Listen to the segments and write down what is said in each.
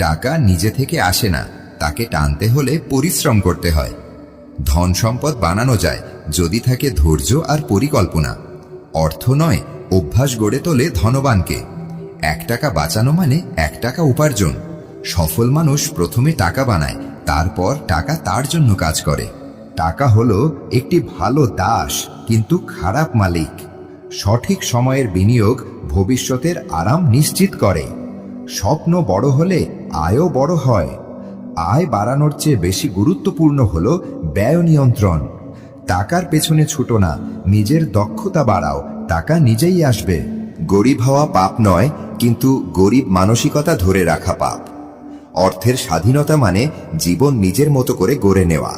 টাকা নিজে থেকে আসে না, তাকে টানতে হলে পরিশ্রম করতে হয়। ধন সম্পদ বানানো যায়, যদি থাকে ধৈর্য আর পরিকল্পনা। অর্থ নয়, অভ্যাস গড়ে তোলে ধনবানকে। এক টাকা বাঁচানো মানে এক টাকা উপার্জন। সফল মানুষ প্রথমে টাকা বানায়, তারপর টাকা তার জন্য কাজ করে। টাকা হলো একটি ভালো দাস, কিন্তু খারাপ মালিক। সঠিক সময়ের বিনিয়োগ ভবিষ্যতের আরাম নিশ্চিত করে। স্বপ্ন বড় হলে আয়ও বড় হয়। আয় বাড়ানোর চেয়ে বেশি গুরুত্বপূর্ণ হল ব্যয় নিয়ন্ত্রণ। টাকার পেছনে ছুটো না, নিজের দক্ষতা বাড়াও, টাকা নিজেই আসবে। গরিব হওয়া পাপ নয়, কিন্তু গরিব মানসিকতা ধরে রাখা পাপ। অর্থের স্বাধীনতা মানে জীবন নিজের মতো করে গড়ে নেওয়া।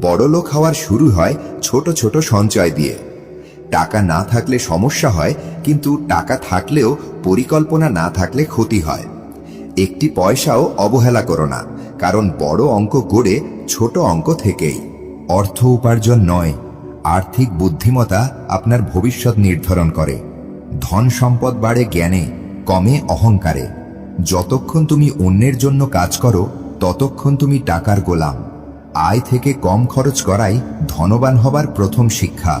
বড়লোক হওয়ার শুরু হয় ছোট ছোট সঞ্চয় দিয়ে। টাকা না থাকলে সমস্যা হয়, কিন্তু টাকা থাকলেও পরিকল্পনা না থাকলে ক্ষতি হয়। একটি পয়সাও অবহেলা করো না, কারণ বড় অঙ্ক গড়ে ছোট অঙ্ক থেকেই। অর্থ উপার্জন নয়, আর্থিক বুদ্ধিমতা আপনার ভবিষ্যৎ নির্ধারণ করে। ধন সম্পদ বাড়ে জ্ঞানে, কমে অহংকারে। যতক্ষণ তুমি অন্যের জন্য কাজ করো, ততক্ষণ তুমি টাকার গোলাম। আয় থেকে কম খরচ করাই ধনবান হবার প্রথম শিক্ষা।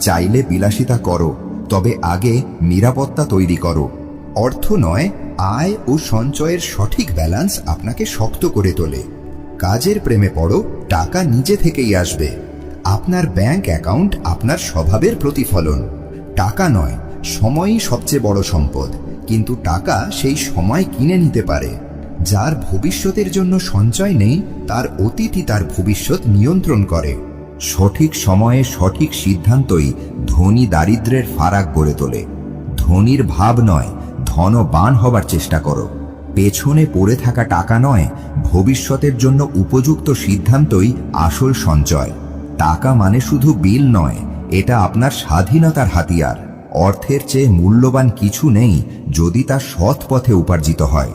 চাইলে বিলাসিতা করো, তবে আগে নিরাপত্তা তৈরি করো। অর্থ নয়, আয় ও সঞ্চয়ের সঠিক ব্যালেন্স আপনাকে শক্ত করে তোলে। কাজের প্রেমে পড়ো, টাকা নিজে থেকেই আসবে। আপনার ব্যাংক অ্যাকাউন্ট আপনার স্বভাবের প্রতিফলন। টাকা নয়, সময়ই সবচেয়ে বড় সম্পদ। কিন্তু টাকা সেই সময় কিনে নিতে পারে। যার ভবিষ্যতের জন্য সঞ্চয় নেই, তার অতীতই তার ভবিষ্যৎ নিয়ন্ত্রণ করে। সঠিক সময়ে সঠিক সিদ্ধান্তই ধনী দারিদ্রের ফারাক গড়ে তোলে। ধনীর ভাব নয় ধনবান হবার চেষ্টা করো। পেছনে পড়ে থাকা টাকা নয়, ভবিষ্যতের জন্য উপযুক্ত সিদ্ধান্তই আসল সঞ্চয়। টাকা মানে শুধু বিল নয়, এটা আপনার স্বাধীনতার হাতিয়ার। অর্থের চেয়ে মূল্যবান কিছু নেই যদি তা সৎ পথে উপার্জিত হয়।